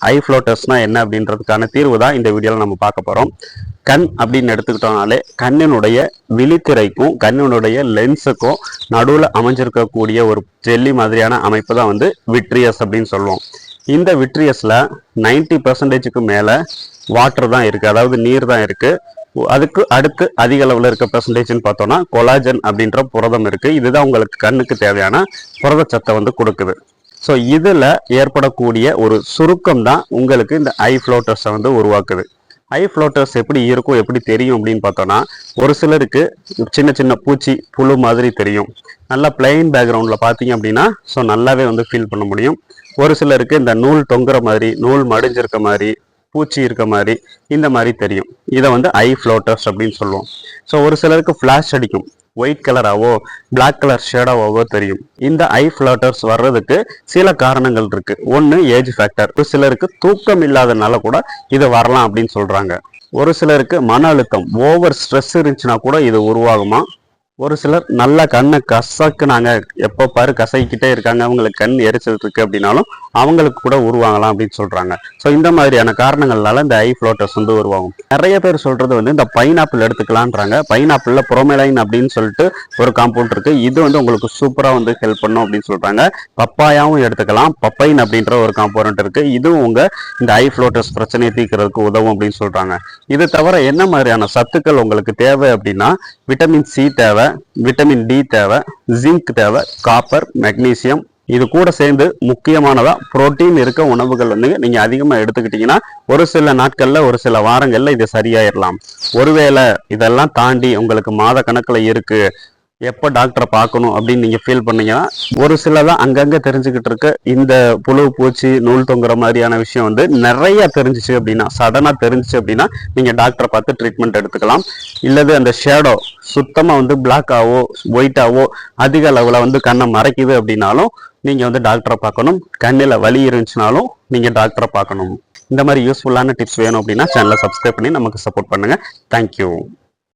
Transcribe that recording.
ஐ ஃப்ளோட்டர்ஸ்னால் என்ன அப்படின்றதுக்கான தீர்வு தான் இந்த வீடியோவில் நம்ம பார்க்க போகிறோம் கண் அப்படின்னு எடுத்துக்கிட்டோம்னாலே கண்ணினுடைய விழித்திரைக்கும் கண்ணினுடைய லென்ஸுக்கும் நடுவில் அமைஞ்சிருக்கக்கூடிய ஒரு ஜெல்லி மாதிரியான அமைப்பு தான் வந்து விட்ரியஸ் அப்படின்னு சொல்லுவோம். இந்த விட்ரியஸில் நைன்டி பர்சன்டேஜுக்கு மேலே வாட்டர் தான் இருக்குது அதாவது நீர் தான் இருக்குது அதுக்கு அடுத்து அதிக அளவில் இருக்க பெர்சன்டேஜ்னு பார்த்தோம்னா கொலாஜன் அப்படின்ற புரதம் இருக்குது இதுதான் உங்களுக்கு கண்ணுக்கு தேவையான புரதச்சத்தை வந்து கொடுக்குது. ஸோ இதில் ஏற்படக்கூடிய ஒரு சுருக்கம் தான் உங்களுக்கு இந்த ஐ ஃப்ளோட்டர்ஸை வந்து உருவாக்குது. ஐ ஃப்ளோட்டர்ஸ் எப்படி இருக்கும் எப்படி தெரியும் அப்படின்னு பார்த்தோன்னா ஒரு சிலருக்கு சின்ன சின்ன பூச்சி புழு மாதிரி தெரியும். நல்லா பிளெயின் பேக்ரவுண்டில் பார்த்தீங்க அப்படின்னா ஸோ நல்லாவே வந்து ஃபீல் பண்ண முடியும். ஒரு சிலருக்கு இந்த நூல் தொங்குற மாதிரி நூல் மடிஞ்சிருக்க மாதிரி பூச்சி இருக்க மாதிரி இந்த மாதிரி தெரியும். இதை வந்து ஐ ஃப்ளோட்டர்ஸ் அப்படின்னு சொல்லுவோம். ஸோ ஒரு சிலருக்கு ஃப்ளாஷ் அடிக்கும். ஒயிட் கலராவோ பிளாக் கலர் ஷேடாவோ தெரியும். இந்த ஐ ஃப்ளோட்டர்ஸ் வர்றதுக்கு சில காரணங்கள் இருக்கு. ஒன்று ஏஜ் ஃபேக்டர் ஒரு சிலருக்கு தூக்கம் இல்லாதனால கூட இது வரலாம் அப்படின்னு சொல்றாங்க. ஒரு சிலருக்கு மன அழுத்தம் ஓவர் ஸ்ட்ரெஸ் இருந்துச்சுன்னா கூட இது உருவாகுமா? ஒரு சிலர் நல்ல கண்ணை கசக்குனாங்க. எப்போ பாரு கசக்கிட்டே இருக்காங்க. அவங்களுக்கு கண் எரிச்சல் இருக்கு அப்படின்னாலும் அவங்களுக்கு கூட உருவாங்கலாம் அப்படின்னு சொல்றாங்க. ஸோ இந்த மாதிரியான காரணங்கள்னால இந்த ஐ ஃப்ளோட்டர்ஸ் வந்து உருவாகும். நிறைய பேர் சொல்றது வந்து இந்த பைனாப்பிள் எடுத்துக்கலான்றாங்க பைனாப்பிளில் புரோமெலைன் அப்படின்னு சொல்லிட்டு ஒரு காம்பவுண்ட் இருக்கு. இது வந்து உங்களுக்கு சூப்பராக வந்து ஹெல்ப் பண்ணும் அப்படின்னு சொல்றாங்க. பப்பாயாவும் எடுத்துக்கலாம். பப்பைன் அப்படின்ற ஒரு காம்பவுண்ட் இருக்கு. இதுவும் உங்க இந்த ஐ ஃப்ளோட்டர்ஸ் பிரச்சனையை தீர்க்கிறதுக்கு உதவும் அப்படின்னு சொல்றாங்க. இது தவிர என்ன மாதிரியான சத்துக்கள் உங்களுக்கு தேவை அப்படின்னா விட்டமின் சி தேவை. விட்டமின் டி தேவை ஜிங்க் தேவை காப்பர் மெக்னீசியம் இது கூட சேர்ந்து முக்கியமானதா புரோட்டீன் இருக்க உணவுகள் வந்து நீங்க அதிகமா எடுத்துக்கிட்டிங்கன்னா ஒரு சில நாட்களில் ஒரு சில வாரங்களில் இது சரியாயிடலாம் ஒருவேளை இதெல்லாம் தாண்டி உங்களுக்கு மாத கணக்கில் இருக்கு. எப்போ டாக்டரை பார்க்கணும் அப்படின்னு நீங்கள் ஃபீல் பண்ணீங்கன்னா ஒரு சிலதான் அங்கங்கே தெரிஞ்சுக்கிட்டு இருக்க இந்த புழு பூச்சி நூல் தொங்குற மாதிரியான விஷயம் வந்து நிறைய தெரிஞ்சிச்சு அப்படின்னா சடனாக தெரிஞ்சிச்சு அப்படின்னா நீங்கள் டாக்டரை பார்த்து ட்ரீட்மெண்ட் எடுத்துக்கலாம். இல்லது அந்த ஷேடோ சுத்தமாக வந்து பிளாக்காவோ ஒயிட்டாவோ அதிக அளவில் வந்து கண்ணை மறைக்குது அப்படின்னாலும் நீங்கள் வந்து டாக்டரை பார்க்கணும். கண்ணில் வலி இருந்துச்சுனாலும் நீங்கள் டாக்டரை பார்க்கணும். இந்த மாதிரி யூஸ்ஃபுல்லான டிப்ஸ் வேணும் அப்படின்னா சேனலை சப்ஸ்கிரைப் பண்ணி நமக்கு சப்போர்ட் பண்ணுங்கள் தேங்க்யூ